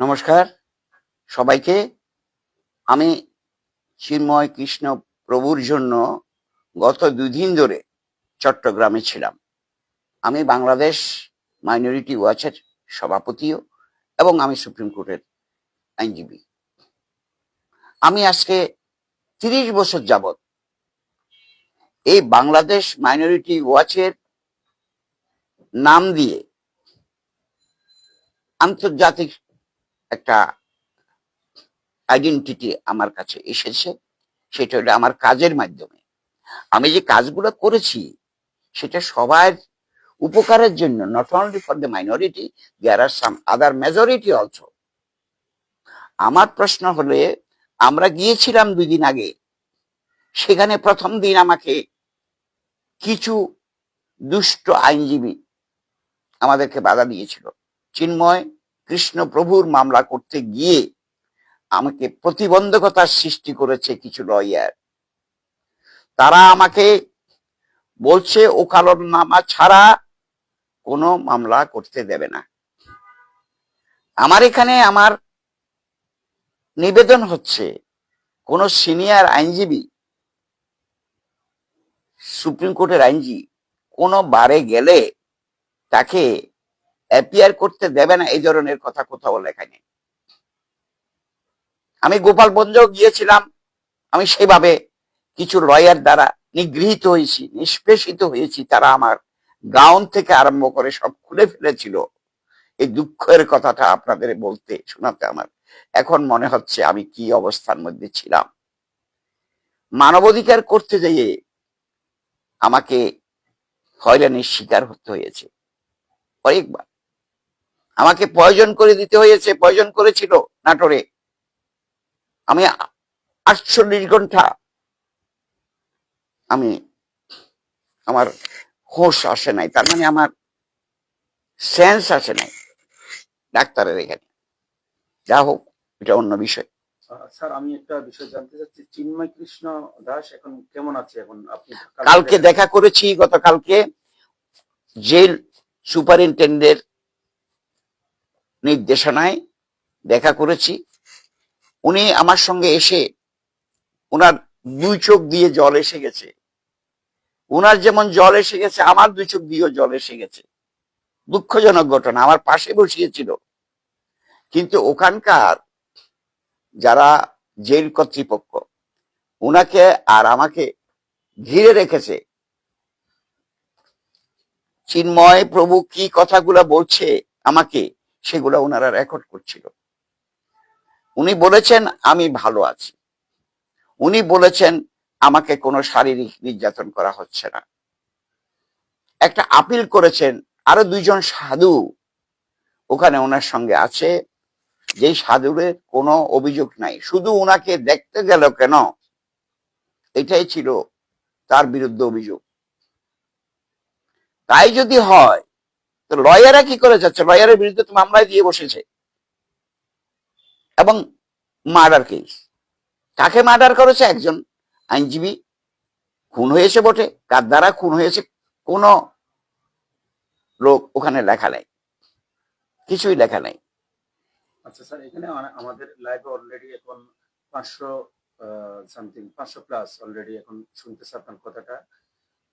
নমস্কার। সবাইকে আমি চিন্ময় কৃষ্ণ প্রভুর জন্য গত দুদিন ধরে চট্টগ্রামে ছিলাম। আমি বাংলাদেশ মাইনরিটি ওয়াচের সভাপতিও এবং আমি সুপ্রিম কোর্টের আইনজীবী। আমি আজকে তিরিশ বছর যাবৎ এই বাংলাদেশ মাইনরিটি ওয়াচের নাম দিয়ে আন্তর্জাতিক একটা আইডেন্টিটি আমার কাছে এসেছে, সেটা হলো আমার কাজের মাধ্যমে। আমি যে কাজগুলো করেছি, সেটা সবার উপকারের জন্য not only for the minority there are some other majority also আমার প্রশ্ন হলে, আমরা গিয়েছিলাম দুই দিন আগে, সেখানে প্রথম দিন আমাকে কিছু দুষ্ট আইনজীবী আমাদেরকে বাধা দিয়েছিল। চিন্ময় কৃষ্ণ প্রভুর মামলা করতে গিয়ে আমাকে প্রতিবন্ধকতার সৃষ্টি করেছে কিছু লয়ার। তারা আমাকে বলছে ওকালতনামা ছাড়া কোনো মামলা করতে দেবে না। আমার এখানে আমার নিবেদন হচ্ছে, কোন সিনিয়র আইনজীবী, সুপ্রিম কোর্টের আইনজীবী কোনো বারে গেলে তাকে অ্যাপিয়ার করতে দেবে না, এই ধরনের কথা কোথাও লেখা নেই। আমি গোপালগঞ্জেও গিয়েছিলাম, আমি সেভাবে কিছু লয়ার দ্বারা নিগৃহীত হয়েছি, নিষ্পেষিত হয়েছি, তারা আমার গাউন থেকে আরম্ভ করে সব খুলে ফেলেছিল। এই দুঃখের কথাটা আপনাদের বলতে, শোনাতে আমার এখন মনে হচ্ছে আমি কি অবস্থার মধ্যে ছিলাম। মানবাধিকার করতে যেয়ে আমাকে হয়রানির শিকার হতে হয়েছে। কয়েকবার আমাকে প্রয়োজন করে দিতে হয়েছে প্রয়োজন করেছিল নাটোরে। আমি আটচল্লিশ ঘণ্টা আমি আমার হোশ আসে নাই তার মানে আমার সেন্স আসে নাই ডাক্তারের এখানে। যা হোক এটা অন্য বিষয়। স্যার আমি একটা বিষয় জানতে চাচ্ছি। চিন্ময় কৃষ্ণ দাস এখন কেমন আছে এখন? আপনি কালকে দেখা করেছি গতকালকে। জেল সুপারিনটেন্ডেন্ট নির্দেশনায় দেখা করেছি। উনি আমার সঙ্গে এসে ওনার দুই চোখ দিয়ে জল এসে গেছে। ওনার যেমন জল এসে গেছে, আমার দুই চোখ দিয়েও জল এসে গেছে। দুঃখজনক ঘটনা, আমার পাশে বসিয়েছিল। কিন্তু ওখানকার যারা জেল কর্তৃপক্ষ ওনাকে আর আমাকে ঘিরে রেখেছে। চিন্ময় প্রভু কি কথাগুলো বলছে আমাকে সেগুলো ওনারা রেকর্ড করছিল। উনি বলেছেন, আমি ভালো আছি। উনি বলেছেন, আমাকে কোনো শারীরিক নির্যাতন করা হচ্ছে না। একটা আপিল করেছেন, আরও দুইজন সাধু ওখানে ওনার সঙ্গে আছে। যেই সাধুরের কোনো অভিযোগ নাই, শুধু ওনাকে দেখতে গেল কেন? এটাই ছিল তার বিরুদ্ধে অভিযোগ। তাই যদি হয় তো লয়াররা কি করে যাচ্ছে? লয়ারের বিরুদ্ধে তো মামলায় দিয়ে বসেছে। এবং মার্ডার কেস। কাকে মার্ডার করেছে? একজন আইনজীবী। খুন হয়েছে বটে। কার দ্বারা খুন হয়েছে? কোন লোক ওখানে লেখা নেই। কিছুই লেখা নেই। আচ্ছা স্যার, এখানে আমাদের লাইভে অলরেডি এখন পাঁচশো সামথিং পাঁচশো প্লাস অলরেডি এখন শুনতেছে আপনার কথাটা।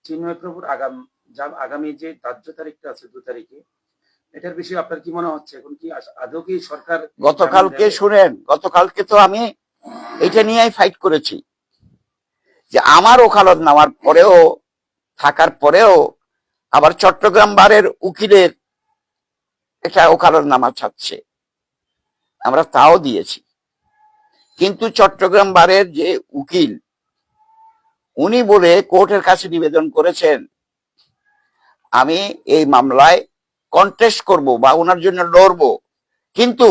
চিন্ময় প্রভুর আগাম যা আগামী যে ধার্য তারিখটা আছে দু তারিখে এটার বিষয়ে আপনার কি মনে হচ্ছে? এখন কি আদৌ কি সরকার গতকালকে শুনেন গতকালকে তো আমি এটা নিয়েই ফাইট করেছি যে আমার ওকালত নামার পরেও থাকার পরেও আবার চট্টগ্রাম বারের উকিলের একটা ওকালত নামা ছাড়ছে। আমরা তাও দিয়েছি। কিন্তু চট্টগ্রাম বারের যে উকিল উনি বলে কোর্টের কাছে নিবেদন করেছেন, আমি এই মামলায় কন্টেস্ট করব বা ওনার জন্য লড়বো। কিন্তু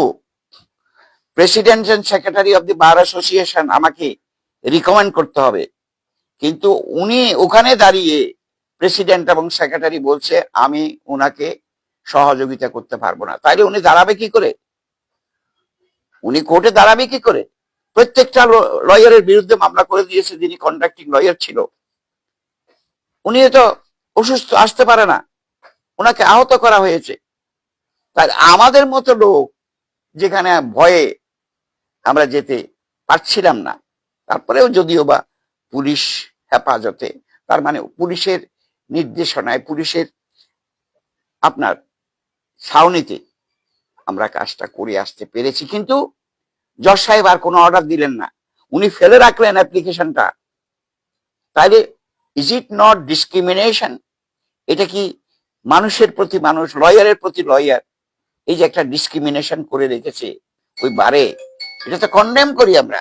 president and secretary of the bar association আমাকে রিকমেন্ড করতে হবে। কিন্তু উনি ওখানে দাঁড়িয়ে প্রেসিডেন্ট এবং সেক্রেটারি বলছে, আমি ওনাকে সহযোগিতা করতে পারব না। তাইলে উনি দাঁড়াবে কি করে? উনি কোর্টে দাঁড়াবে কি করে? প্রত্যেকটা লয়ারের বিরুদ্ধে মামলা করে দিয়েছে যিনি কন্ডাক্টিং লয়ার ছিল। উনি তো অসুস্থ, আসতে পারে না। ওনাকে আহত করা হয়েছে। তাই আমাদের মতো লোক যেখানে ভয়ে আমরা যেতে পারছিলাম না, তারপরেও যদিও বা পুলিশ হেফাজতে, তার মানে পুলিশের নির্দেশনায়, পুলিশের আপনার ছাউনিতে আমরা কাজটা করে আসতে পেরেছি। কিন্তু জজ সাহেব আর কোনো অর্ডার দিলেন না। উনি ফেলে রাখলেন অ্যাপ্লিকেশনটা তাইলে ইজ ইট নট ডিসক্রিমিনেশন এটা কি মানুষের প্রতি মানুষ, লয়ারের প্রতি লয়ার? এই যে একটা ডিসক্রিমিনেশন করে রেখেছে ওই বারে, এটা তো কন্ডেম করি আমরা।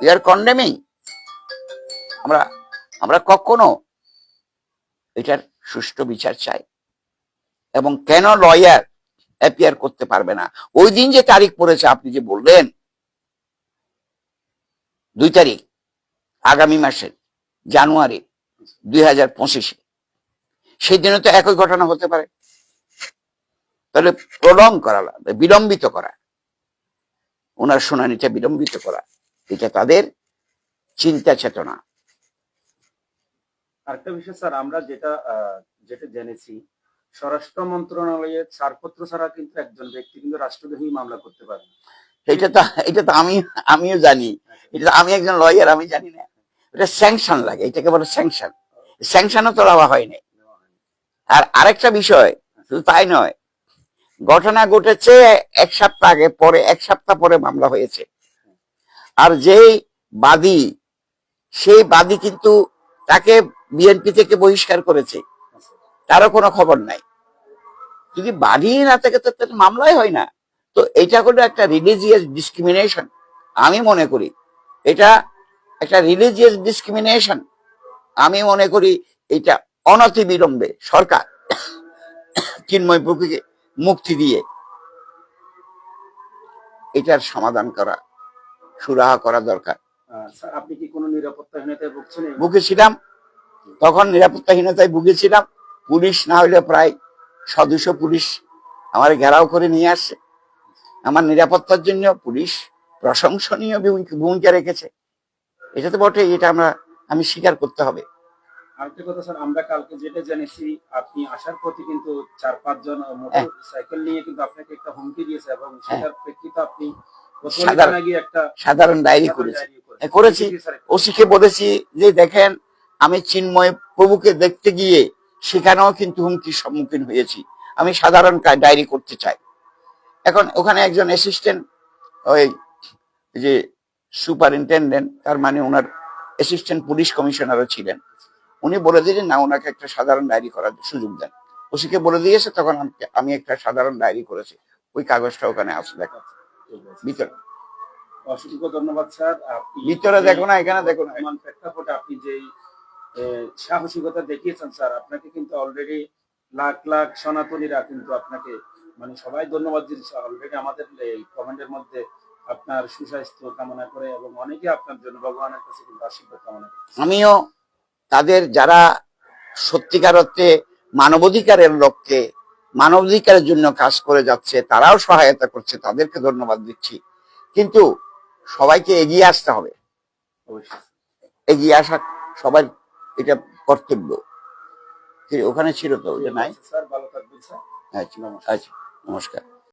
উই আর কন্ডেমিং আমরা আমরা কখনো এটার সুষ্ঠু বিচার চাই। এবং কেন লয়ার অ্যাপিয়ার করতে পারবে না। ওই দিন যে তারিখ পড়েছে, আপনি যে বললেন, দুই তারিখ, আগামী মাসের জানুয়ারি দুই হাজার পঁচিশে। সেই দিনে তো একই ঘটনা হতে পারে। তাহলে প্রলং করা বিলম্বিত করা। ওনার শুনানিটা বিলম্বিত করা, এটা তাদের চিন্তা চেতনা। আরেকটা বিষয়, স্যার, আমরা যেটা যেটা জেনেছি স্বরাষ্ট্র মন্ত্রণালয়ের ছাড়পত্র ছাড়া কিন্তু একজন ব্যক্তি কিন্তু রাষ্ট্রদ্রোহী মামলা করতে পারে এটা তো এটা তো আমি, আমিও জানি। এটা আমি একজন লয়ার আমি জানি না। এটা স্যাংশন লাগে, এটাকে বলে স্যাংশন স্যাংশনও তো দেওয়া হয়নি আর আরেকটা বিষয়, শুধু তাই নয়, ঘটনা ঘটেছে এক সপ্তাহ আগে, পরে, এক সপ্তাহ পরে মামলা হয়েছে। আর যেই বাদী, সেই বাদী কিন্তু তাকে বিএনপি থেকে বহিষ্কার করেছে। তারও কোনো খবর নাই। যদি বাদী না থাকে তো তাহলে মামলাই হয় না। তো এটা হলো একটা রিলিজিয়াস ডিসক্রিমিনেশন আমি মনে করি। এটা একটা রিলিজিয়াস ডিসক্রিমিনেশন আমি মনে করি এটা অনতি বিলম্বে সরকার চিন্ময় প্রভুকে মুক্তি দিয়ে এটার সমাধান করা সুরাহা করা দরকার। আপনি কি কোনো নিরাপত্তাহীনতায় ভুগছেন ভুগেছিলাম তখন নিরাপত্তাহীনতায় ভুগেছিলাম পুলিশ না হলে প্রায় সদস্য পুলিশ আমার ঘেরাও করে নিয়ে আসছে আমার নিরাপত্তার জন্য পুলিশ প্রশংসনীয় ভূমি- ভূমিকা রেখেছে। এটা তো বটে এটা আমরা আমি স্বীকার করতে হবে। আরেকটা কথা স্যার আমরা কালকে যেটা জেনেছি আপনি আসার পথে কিন্তু চার পাঁচজন সাইকেল নিয়ে কিন্তু আপনাকে একটা হুমকি দিয়েছে এবং সেটার প্রেক্ষিতে আপনি সাধারণ- ডায়েরি সাধারণ করেছে। করেছি। ওসিকে বলেছি যে দেখেন আমি চিন্ময় প্রভুকে দেখতে গিয়ে সেখানেও কিন্তু হুমকির সম্মুখীন হয়েছি। আমি সাধারণ ডায়েরি করতে চাই। এখন ওখানে একজন অ্যাসিস্ট্যান্ট ওই যে সুপারিনটেন্ডেন্ট তার মানে ওনার অ্যাসিস্ট্যান্ট পুলিশ কমিশনারও ছিলেন। উনি বলে দিলেন না ওনাকে একটা সাধারণ ডায়েরি করার সুযোগ দেন। ওসিকে বলে দিয়েছে তখন আমি একটা সাধারণ ডায়েরি করেছি। ওই কাগজটা ওখানে আছে দেখো। ভিতরে। অসংখ্য ধন্যবাদ স্যার। ভিতরে দেখো না, এখানে দেখো না। আপনি যে সাহসিকতা দেখিয়েছেন স্যার। আপনাকে কিন্তু অলরেডি লাখ লাখ সনাতনীরা কিন্তু আপনাকে মানে সবাই ধন্যবাদ দিচ্ছে অলরেডি আমাদের এই কমেন্টের মধ্যে আপনার সুস্বাস্থ্য কামনা করে এবং অনেকে আপনার জন্য ভগবানের কাছে কিন্তু আশীর্বাদ কামনা করে আমিও তাদের যারা সত্যিকার অর্থে মানবাধিকারের লক্ষ্যে মানবাধিকারের জন্য কাজ করে যাচ্ছে তারাও সহায়তা করছে তাদেরকে ধন্যবাদ দিচ্ছি। কিন্তু সবাইকে এগিয়ে আসতে হবে। এগিয়ে আসা সবার এটা কর্তব্য। ওখানে ছিল তো? ওটা নাই? স্যার ভালো থাকবেন আচ্ছা আচ্ছা নমস্কার।